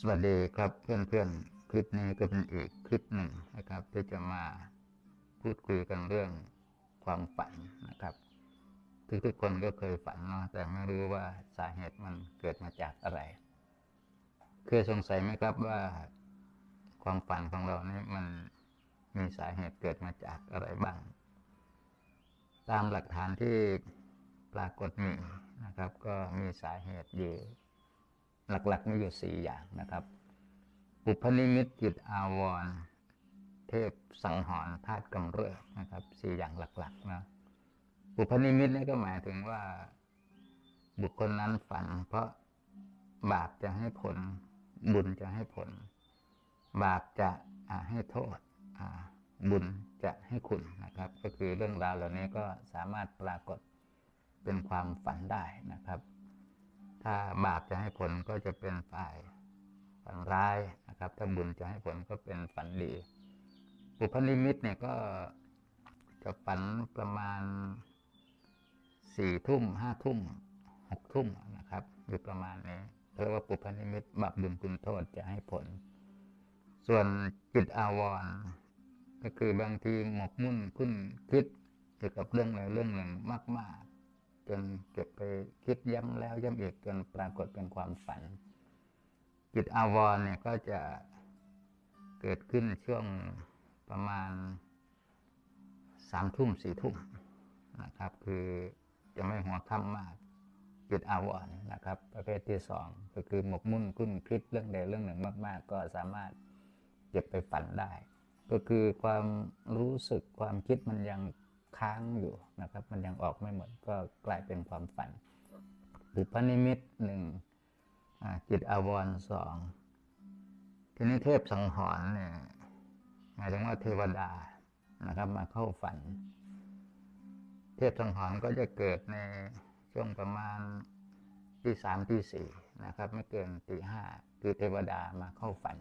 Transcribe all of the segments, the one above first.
สวัสดีครับเพื่อนๆ คลิปนี้ก็เป็นอีกคลิปหนึ่งนะครับที่จะมาพูดคุยกันเรื่องความฝันนะครับทุกๆคนก็เคยฝันเนาะแต่ไม่รู้ว่าสาเหตุมันเกิดมาจากอะไร เคยสงสัยไหมครับว่าความฝันของเรานี่มันมีสาเหตุเกิดมาจากอะไรบ้าง ตามหลักฐานที่ปรากฏมีนะครับ ก็มีสาเหตุอยู่ หลักๆมีอยู่สี่อย่างนะครับอุปนิมิตจิตอาวรเทพสังหรธาตุกำเริบนะครับสี่อย่างหลักๆนะอุปนิมิตนี่ก็หมายถึงว่า บุคคลนั้นฝัน เพราะบาปจะให้ผล บุญจะให้ผล บาปจะให้โทษบุญจะให้คุณนะครับ ก็คือเรื่องราวเหล่านี้ก็สามารถปรากฏเป็นความฝันได้นะครับ ถ้าบาปจะให้ผลก็จะเป็นฝ่ายฝันร้ายนะครับ ถ้าบุญจะให้ผลก็เป็นฝันดีอุปนิมิตเนี่ยก็จะฝันประมาณสี่ทุ่มห้าทุ่มหกทุ่มนะครับ อยู่ประมาณนี้เรียกว่าปุพนิมิตบาปบุญคุณโทษจะให้ผล ส่วนจิตอาวรณ์ก็คือบางทีหมกมุ่นคุ้นคิดเกี่ยวกับเรื่องใดเรื่องหนึ่งมาก ๆ จนเก็บไปคิดย้ำแล้วย้ำอีกจนปรากฏเป็นความฝัน จิตอาวรณ์เนี่ยก็จะเกิดขึ้นช่วงประมาณสามทุ่มสี่ทุ่มนะครับ คือจะไม่หัวค่ำมากจิตอาวรณ์นะครับ ประเภทที่สองก็คือหมกมุ่นคุ้นคิดเรื่องใดเรื่องหนึ่งมากๆ ก็สามารถเก็บไปฝันได้ ก็คือความรู้สึกความคิดมันยัง ค้างอยู่นะครับ มันยังออกไม่หมดก็กลายเป็นความฝัน หรือพนิมิตหนึ่งจิตอวรสองทีนี้เทพสังหรณ์เนี่ยหมายถึงว่าเทวดานะครับ มาเข้าฝัน เทพสังหรณ์ก็จะเกิดในช่วงประมาณที่สามที่สี่นะครับ ไม่เกินตีห้าคือเทวดามาเข้าฝัน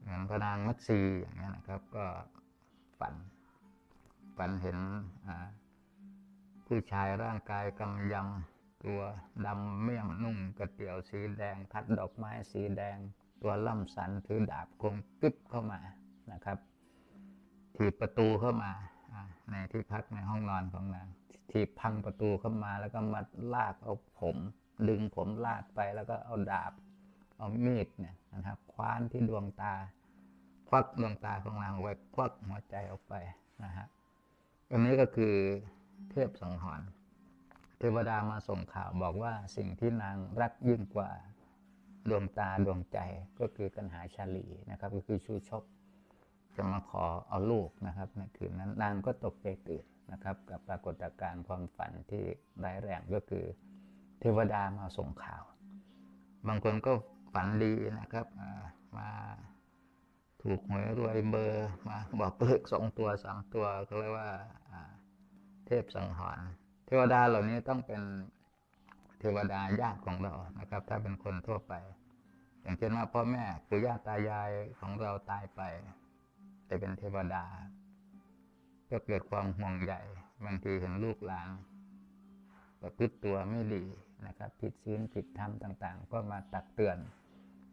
เหมือนพระนางมัตสีอย่างนี้ยนะครับ ก็ฝัน ฝันเห็นผู้ชายร่างกายกำยำตัวดำเมี่ยมนุ่งกระเตียวสีแดงทัดดอกไม้สีแดง ตัวล่ำสันถือดาบคงกึบเข้ามานะครับถีบประตูเข้ามาในที่พักในห้องนอนของนางถีบพังประตูเข้ามาแล้วก็มาลากเอาผม ดึงผมลากไปแล้วก็เอาดาบ เอามีดเนี่ยนะครับคว้านที่ดวงตา ควักดวงตาของนางไว้ควักหัวใจออกไปนะฮะ อันนี้ก็คือเทพสังหรณ์เทวดามาส่งข่าวบอกว่าสิ่งที่นางรักยิ่งกว่าดวงตาดวงใจก็คือกันหาชาลีนะครับ ก็คือชูชกจะมาขอเอาลูกนะครับในคืนนั้นนางก็ตกใจตื่นนะครับ กับปรากฏการณ์ความฝันที่ร้ายแรงก็คือ เทวดามาส่งข่าว บางคนก็ฝันดีนะครับมา ถูกหวยรวยเบอร์มาบอกเลขสองตัวสามตัวก็เรียกว่าเทพสังหรณ์เทวดาเหล่านี้ต้องเป็นเทวดาญาติของเรานะครับ ถ้าเป็นคนทั่วไป อย่างเช่นว่าพ่อแม่ปู่ย่าตายายของเราตายไป แต่เป็นเทวดา ก็เกิดความห่วงใยบางทีเห็นลูกหลานประพฤติตัวไม่ดีนะครับ ผิดศีลผิดธรรมต่าง ๆ ก็มาตักเตือน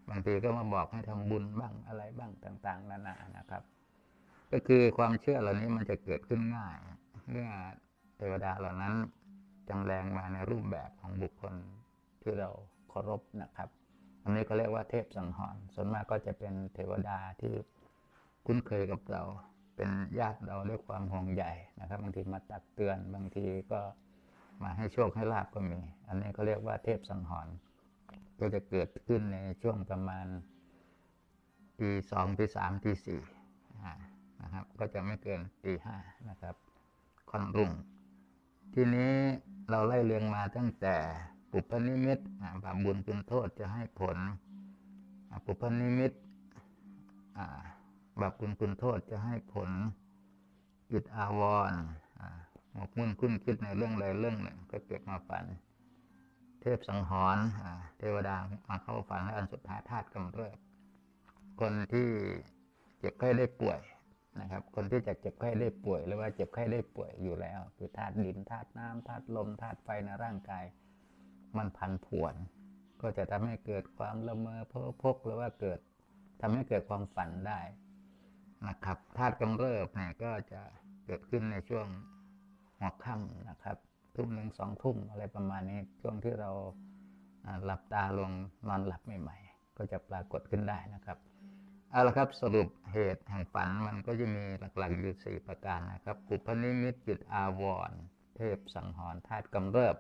บางทีก็มาบอกให้ทำบุญบ้างอะไรบ้างต่าง ๆนานานะครับ ก็คือความเชื่อเหล่านี้มันจะเกิดขึ้นง่ายเมื่อเทวดาเหล่านั้นจำแรงมาในรูปแบบของบุคคลที่เราเคารพนะครับ อันนี้ก็เรียกว่าเทพสังหรณ์ส่วนมากก็จะเป็นเทวดาที่คุ้นเคยกับเรา เป็นญาติเราด้วยความห่วงใยนะครับ บางทีมาตักเตือนบางทีก็มาให้โชคให้ลาบก็มี อันนี้ก็เรียกว่าเทพสังหรณ์ ก็จะเกิดขึ้นในช่วงประมาณตีสองตีสามตีสี่นะครับ ก็จะไม่เกินตีห้านะครับค่อนรุ่ง ทีนี้เราไล่เรียงมาตั้งแต่ปุพนิมิตบาปบุญคุณโทษจะให้ผลปุพนิมิตบาปคุณคุณโทษจะให้ผลจิตอาวรหมกมุ่นคุ้นคิดในเรื่องใดเรื่องหนึ่งก็เกิดมาฝัน เทพสังหรณ์เทวดามาเข้าฝันและอันสุดท้ายธาตุกำเริบคนที่เจ็บไข้ได้ป่วยนะครับ คนที่จะเจ็บไข้ได้ป่วย หรือว่าเจ็บไข้ได้ป่วยอยู่แล้ว คือธาตุดินธาตุน้ำธาตุลมธาตุไฟในร่างกาย มันพันผวน ก็จะทำให้เกิดความละเมอเพ้อพกหรือว่าเกิดทำให้เกิดความฝันได้นะครับธาตุกำเริบเนี่ยก็จะเกิดขึ้นในช่วงหัวค่ำนะครับ ทุ่มหนึ่งสองทุ่มอะไรประมาณนี้ช่วงที่เราหลับตาลงนอนหลับใหม่ ๆ ก็จะปรากฏขึ้นได้นะครับเอาละครับสรุปเหตุแห่งฝันมันก็จะมีหลักๆอยู่สี่ประการนะครับปุพนิมิตจิตอาวรเทพสังหรณ์ธาตุกำเริบ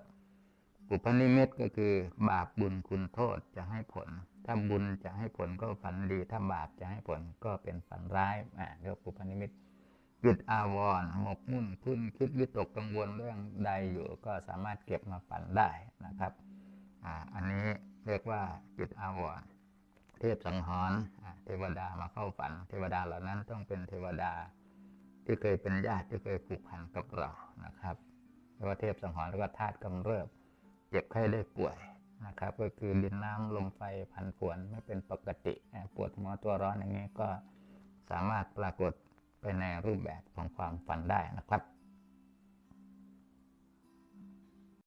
ปุพนิมิตก็คือบาปบุญคุณโทษจะให้ผล ถ้าบุญจะให้ผลก็ฝันดี ถ้าบาปจะให้ผลก็เป็นฝันร้ายอ่าเรียกว่าปุพนิมิต จิตอาวรณ์หมกมุ่นคุ้นคิดวิตกกังวลเรื่องใดอยู่ก็สามารถเก็บมาฝันได้นะครับอ่าอันนี้เรียกว่าจิตอาวรณ์เทพสังหรณ์เทวดามาเข้าฝัน เทวดาเหล่านั้นต้องเป็นเทวดา ที่เคยเป็นญาติที่เคยผูกพันกับเรานะครับเรียกว่าเทพสังหรณ์แล้วก็ธาตุกำเริบเจ็บไข้ได้ป่วยนะครับ ก็คือดินน้ำลมไฟพันผวนไม่เป็นปกติปวดหัวตัวร้อนอย่างนี้ก็สามารถปรากฏ ไปในรูปแบบของความฝันได้นะครับ